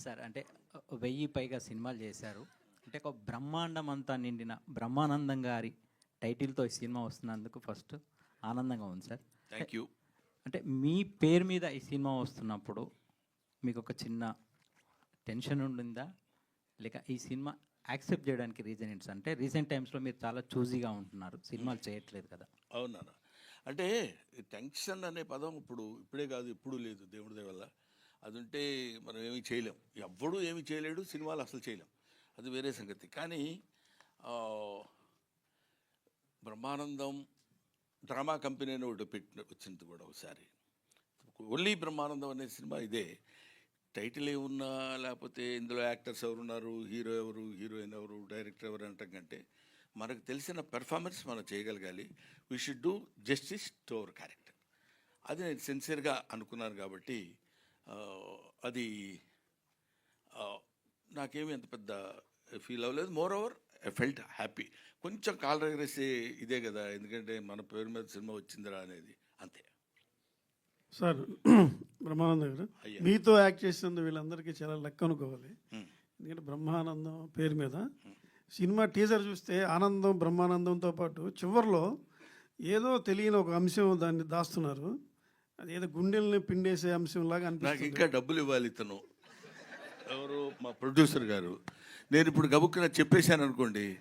Sir అంటే వెయ్యి పైగా సినిమాలు చేశారు. అంటే ఒక బ్రహ్మాండం అంతా నిండిన బ్రహ్మానందం గారి టైటిల్తో ఈ సినిమా వస్తున్నందుకు ఫస్ట్ ఆనందంగా ఉంది సార్. Thank you. అంటే మీ పేరు మీద ఈ సినిమా వస్తున్నప్పుడు మీకు ఒక చిన్న టెన్షన్ ఉండిందా? లేక ఈ సినిమా యాక్సెప్ట్ చేయడానికి రీజన్ ఏంటి అంటే రీసెంట్ టైమ్స్లో మీరు చాలా చూజీగా ఉంటున్నారు. సినిమాలు చేయట్లేదు కదా. అవునా అంటే టెన్షన్ అనే పదం ఇప్పుడు ఇప్పుడే కాదు ఇప్పుడు లేదు దేవుడి దయ వల్ల. అది ఉంటే మనం ఏమీ చేయలేం. ఎవ్వడూ ఏమీ చేయలేడు సినిమాలు అసలు చేయలేం. అది వేరే సంగతి. కానీ బ్రహ్మానందం డ్రామా కంపెనీ అని ఒకటి పెట్టిన వచ్చింది కూడా ఒకసారి. ఓన్లీ బ్రహ్మానందం అనే సినిమా ఇదే. టైటిల్ ఏమున్నా లేకపోతే ఇందులో యాక్టర్స్ ఎవరున్నారు హీరో ఎవరు హీరోయిన్ ఎవరు డైరెక్టర్ ఎవరు అంటాం కంటే మనకు తెలిసిన పెర్ఫార్మెన్స్ మనం చేయగలగాలి. We should do justice to our character అది నేను సిన్సియర్గా అనుకున్నాను కాబట్టి అది నాకేమీ అంత పెద్ద ఫీల్ అవ్వలేదు. More over I felt happy కొంచెం కాల్ ఎగరేసే ఇదే కదా ఎందుకంటే మన పేరు మీద సినిమా వచ్చిందిరా అనేది. అంతే. సార్ బ్రహ్మానందం గారు. మీతో యాక్ట్ చేసినందుకు వీళ్ళందరికీ చాలా లెక్క అనుకోవాలి. ఎందుకంటే బ్రహ్మానందం పేరు మీద సినిమా టీజర్ చూస్తే ఆనందం బ్రహ్మానందంతో పాటు చివరిలో ఏదో తెలియని ఒక అంశం దాన్ని దాస్తున్నారు. అది ఏదో గుండెల్ని పిండేసే అంశం లాగా నాకు అనిపిస్తుంది. ఇంకా డబ్బులు ఇవ్వాలి ఇతను. ఎవరు? మా ప్రొడ్యూసర్ గారు. నేను ఇప్పుడు గబుక్కున చెప్పేశాను అనుకోండి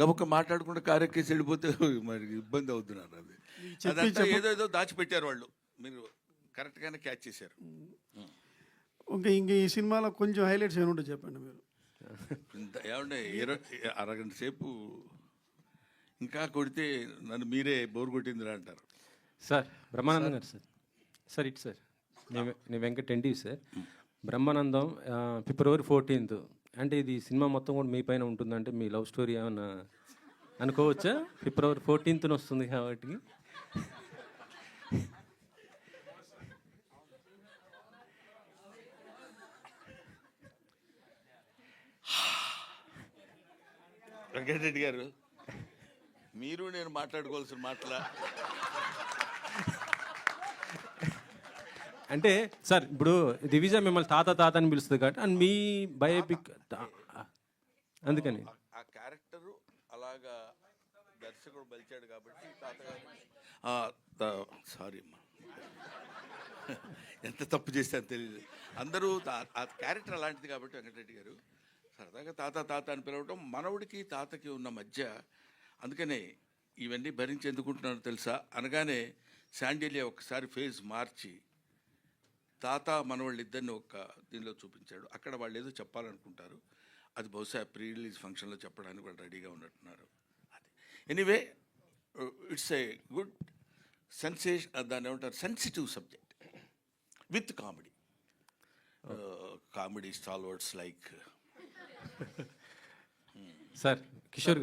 గబుక్క మాట్లాడకుండా కారెక్కేసి వెళ్ళిపోతే మరి ఇబ్బంది అవుతున్నారు అది. చెప్పి అదంతా చెప్ప- ఏదో ఏదో దాచిపెట్టారు వాళ్ళు. మీరు కరెక్ట్గానే క్యాచ్ చేశారు. ఇంకా ఇంక ఈ సినిమాలో కొంచెం హైలైట్స్ ఏమి ఉంటాయి చెప్పండి మీరు. ఇంత ఏమంటే ఇరవై అరగంట సేపు ఇంకా కొడితే నన్ను మీరే బోర్ కొట్టిందిరా అంటారు. సార్ బ్రహ్మానందం గారు సార్. Sir it sir. నేను నేను Venkat NT sir. Brahmanandam February fourteenth. అంటే ఇది సినిమా మొత్తం కూడా మీ పైన ఉంటుందంటే మీ లవ్ స్టోరీ ఏమన్నా అనుకోవచ్చా? ఫిబ్రవరి ఫోర్టీన్త్న వస్తుంది కాబట్టి. వెంకటరెడ్డి గారు మీరు నేను మాట్లాడుకోవాల్సిన మాటలా? అంటే సార్ ఇప్పుడు దివిజ మిమ్మల్ని తాత తాత అని పిలుస్తుంది కాబట్టి అండ్ మీ బయోపిక్ అందుకని. ఆ క్యారెక్టరు అలాగా దర్శకుడు బలిచాడు కాబట్టి తాతగారు సారీ అమ్మా. ఎంత తప్పు చేశాను తెలియదు అందరూ తా- ఆ క్యారెక్టర్ అలాంటిది కాబట్టి వెంకటరెడ్డి గారు సరదాగా తాత తాత అని పిలవడం మనవుడికి తాతకి ఉన్న మధ్య అందుకనే ఇవన్నీ భరించి ఎందుకుంటున్నాను తెలుసా? అనగానే శాండిలియా ఒకసారి ఫేజ్ మార్చి తాత మనవాళ్ళు ఇద్దరిని ఒక దీనిలో చూపించాడు. అక్కడ వాళ్ళు ఏదో చెప్పాలనుకుంటారు. అది బహుశా ప్రీ రిలీజ్ ఫంక్షన్లో చెప్పడానికి వాళ్ళు రెడీగా ఉన్నట్టున్నారు. అది. Anyway it's a good sensation దాన్ని ఏమంటారు? Sensitive subject. With comedy. Comedy stalwarts like sir Kishore garu.